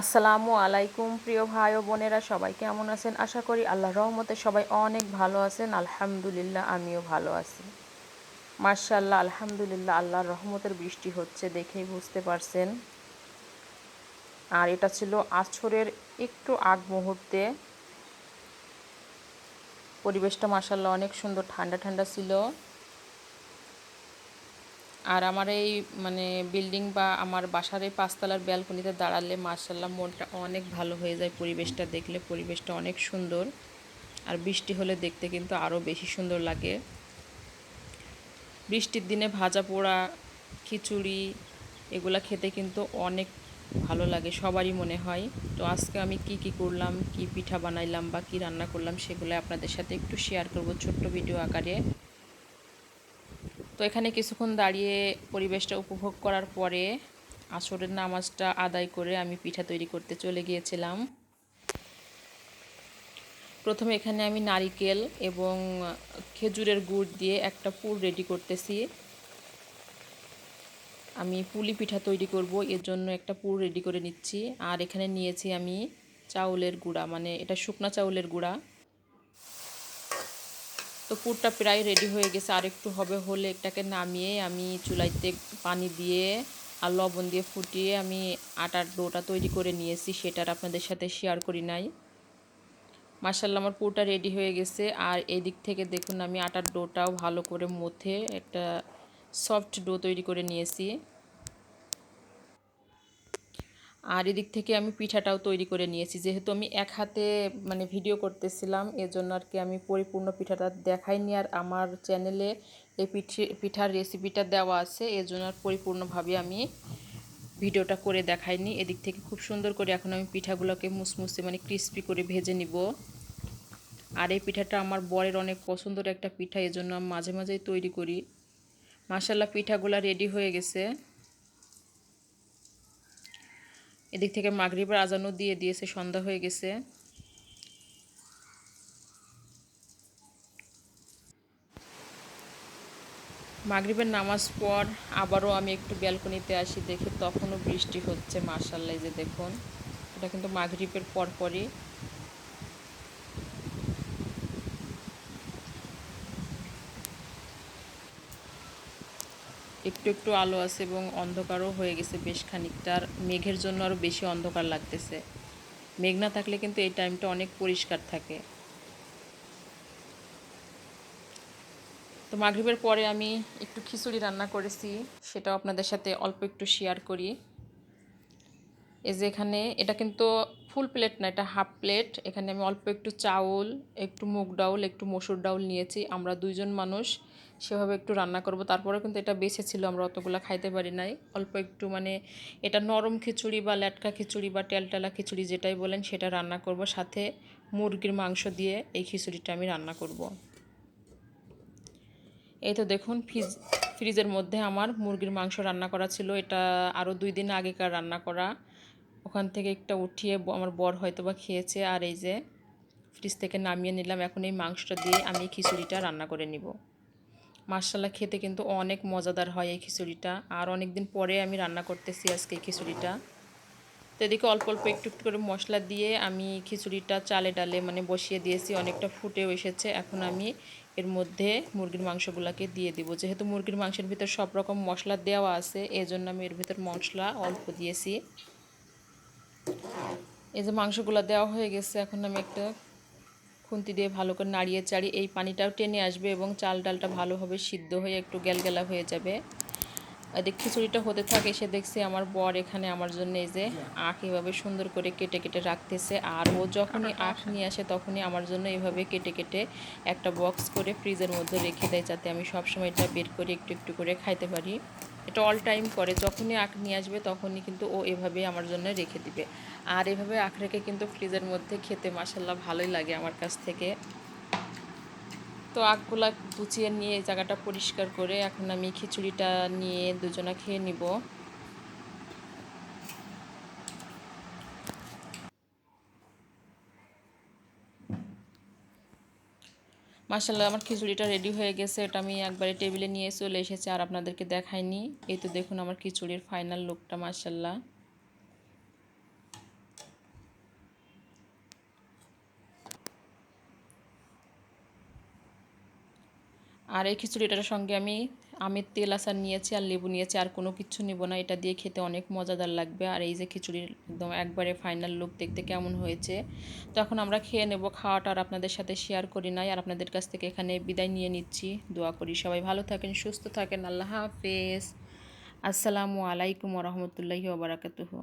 আসসালামু আলাইকুম, প্রিয় ভাই ও বোনেরা, সবাই কেমন আছেন? আশা করি আল্লাহ রহমতে সবাই অনেক ভালো আছেন। আলহামদুলিল্লাহ, আমিও ভালো আছি। মার্শাল্লাহ আলহামদুলিল্লাহ, আল্লাহর রহমতের বৃষ্টি হচ্ছে দেখেই বুঝতে পারছেন। আর এটা ছিল আছরের একটু আগ মুহূর্তে। পরিবেশটা মার্শাল্লাহ অনেক সুন্দর, ঠান্ডা ঠান্ডা ছিল। আর আমার এই মানে বিল্ডিং বা আমার বাসার এই পাঁচতলার ব্যালকনিতে দাঁড়ালে মার্শাল্লাহ মনটা অনেক ভালো হয়ে যায়, পরিবেশটা দেখলে পরিবেশটা অনেক সুন্দর। আর বৃষ্টি হলে দেখতে কিন্তু আরও বেশি সুন্দর লাগে। বৃষ্টির দিনে ভাজা পোড়া, খিচুড়ি এগুলা খেতে কিন্তু অনেক ভালো লাগে, সবারই মনে হয়। তো আজকে আমি কি কি করলাম, কি পিঠা বানাইলাম বা কি রান্না করলাম সেগুলো আপনাদের সাথে একটু শেয়ার করব ছোট্ট ভিডিও আকারে। তো এখানে কিছুক্ষণ দাঁড়িয়ে পরিবেশটা উপভোগ করার পরে আসরের নামাজটা আদায় করে আমি পিঠা তৈরি করতে চলে গিয়েছিলাম। প্রথমে এখানে আমি নারিকেল এবং খেজুরের গুড় দিয়ে একটা পুর রেডি করতেছি। আমি পুলি পিঠা তৈরি করব, এর জন্য একটা পুর রেডি করে নিচ্ছি। আর এখানে নিয়েছি আমি চাউলের গুঁড়া মানে এটা শুকনা চাউলের গুঁড়া। তো পুরটা প্রায় রেডি হয়ে গেছে। আর একটু হবে হলে এটাকে নামিয়ে আমি চুলাইতে পানি দিয়ে আর লবণ দিয়ে ফুটিয়ে আমি আটার ডোটা তৈরি করে নিয়েছি। সেটার আপনাদের সাথে শেয়ার করি নাই। মার্শাল্লাহ আমার পুরটা রেডি হয়ে গেছে। আর এদিক থেকে দেখুন, আমি আটার ডোটাও ভালো করে মথে একটা সফট ডো তৈরি করে নিয়েছি। আর এদিক থেকে আমি পিঠাটাও তৈরি করে নিয়েছি। যেহেতু আমি এক হাতে মানে ভিডিও করতেছিলাম, এজন্য আর কি আমি পরিপূর্ণ পিঠাটা দেখাইনি। আর আমার চ্যানেলে এই পিঠে, পিঠার রেসিপিটা দেওয়া আছে, এজন্য আর পরিপূর্ণভাবে আমি ভিডিওটা করে দেখাইনি। এদিক থেকে খুব সুন্দর করে এখন আমি পিঠাগুলোকে মুসমুসে মানে ক্রিস্পি করে ভেজে নিব। আর এই পিঠাটা আমার বরের অনেক পছন্দের একটা পিঠা, এজন্য আমি মাঝে মাঝেই তৈরি করি। মাসাল্লাহ পিঠাগুলো রেডি হয়ে গেছে। এদিক থেকে মাগরিবের আজানও দিয়ে দিয়েছে, সন্ধ্যা হয়ে গেছে। মাগরিবের নামাজ পর আবারও আমি একটু ব্যালকনিতে আসি, দেখি তখনও বৃষ্টি হচ্ছে মার্শাল্লাই যে দেখুন। এটা কিন্তু মাগরিবের পরপরই। একটু একটু আলো আছে এবং অন্ধকারও হয়ে গেছে বেশ খানিকটা। আর মেঘের জন্য আরও বেশি অন্ধকার লাগতেছে। মেঘ না থাকলে কিন্তু এই টাইমটা অনেক পরিষ্কার থাকে। তো মাগরীবের পরে আমি একটু খিচুড়ি রান্না করেছি, সেটাও আপনাদের সাথে অল্প একটু শেয়ার করি। এই যে এখানে, এটা কিন্তু ফুল প্লেট না, এটা হাফ প্লেট। এখানে আমি অল্প একটু চাউল, একটু মুগ ডাউল, একটু মসুর ডাউল নিয়েছি। আমরা দুইজন মানুষ, সেভাবে একটু রান্না করব। তারপরে কিন্তু এটা বেঁচে ছিল, আমরা অতগুলো খাইতে পারি নাই। অল্প একটু মানে এটা নরম খিচুড়ি বা ল্যাটকা খিচুড়ি বা টেলটেলা খিচুড়ি যেটাই বলেন, সেটা রান্না করব। সাথে মুরগির মাংস দিয়ে এই খিচুড়িটা আমি রান্না করব। এই তো দেখুন, ফ্রিজ, ফ্রিজের মধ্যে আমার মুরগির মাংস রান্না করা ছিল। এটা আরও দুই দিন আগেকার রান্না করা। ওখান থেকে একটা উঠিয়ে আমার বর হয়তো বা খেয়েছে। আর এই যে ফ্রিজ থেকে নামিয়ে নিলাম। এখন এই মাংসটা দিয়ে আমি খিচুড়িটা রান্না করে নিব। মার্শাল্লাহ খেতে কিন্তু অনেক মজাদার হয় এই খিচুড়িটা। আর অনেক দিন পরে আমি রান্না করতেছি আজকে এই খিচুড়িটা। তো এদিকে অল্প অল্প একটু একটু করে মশলা দিয়ে আমি খিচুড়িটা চালে ডালে মানে বসিয়ে দিয়েছি। অনেকটা ফুটেও এসেছে। এখন আমি এর মধ্যে মুরগির মাংসগুলোকে দিয়ে দিব। যেহেতু মুরগির মাংসের ভিতর সব রকম মশলা দেওয়া আছে, এজন্য আমি এর ভিতর মশলা অল্প দিয়েছি। এই যে মাংসগুলো দেওয়া হয়ে গেছে, এখন আমি একটা খুন্তি দিয়ে ভালো করে নাড়িয়ে চাড়িয়ে এই পানিটাও টেনে আসবে এবং চাল ডালটা ভালোভাবে সিদ্ধ হয়ে একটু গ্যালগ্যালা হয়ে যাবে। এদিক খিচুড়িটা হতে থাকে এসে দেখছি আমার বর এখানে আমার জন্য এই যে আখ এভাবে সুন্দর করে কেটে কেটে রাখতেছে। আর ও যখনই আখ নিয়ে আসে তখনই আমার জন্য এভাবে কেটে কেটে একটা বক্স করে ফ্রিজের মধ্যে রেখে দেয়, যাতে আমি সবসময় এটা বের করে একটু একটু করে খাইতে পারি। এটা অল টাইম করে। যখনই আখ নিয়ে আসবে, তখনই কিন্তু ও এভাবেই আমার জন্য রেখে দিবে। আর এভাবে আখ রেখে কিন্তু ফ্রিজের মধ্যে খেতে মাসাল্লাহ ভালোই লাগে আমার কাছ থেকে। তো আখগুলা গুছিয়ে নিয়ে জায়গাটা পরিষ্কার করে এখন আমি খিচুড়িটা নিয়ে দুজনা খেয়ে নিব। মাসাল্লাহ আমার খিচুড়িটা রেডি হয়ে গেছে। এটা আমি একবারে টেবিলে নিয়ে চলে এসেছি আর আপনাদেরকে দেখাইনি। এই তো দেখুন আমার খিচুড়ির ফাইনাল লুকটা মাসাল্লাহ আর এই খিচুড়িটার সঙ্গে আমি আমের তেল, আচার নিয়েছি আর লেবু নিয়েছি, আর কোনো কিছু নিব না। এটা দিয়ে খেতে অনেক মজাদার লাগবে। আর এই যে খিচুড়ির একদম একবারে ফাইনাল লুক দেখতে কেমন হয়েছে তো এখন আমরা খেয়ে নেব। খাওয়াটা আর আপনাদের সাথে শেয়ার করি নাই। আর আপনাদের কাছ থেকে এখানে বিদায় নিয়ে নিচ্ছি। দোয়া করি সবাই ভালো থাকেন, সুস্থ থাকেন। আল্লাহ হাফেজ। আসসালামু আলাইকুম রহমতুল্লাহি ওবরাকাতুহু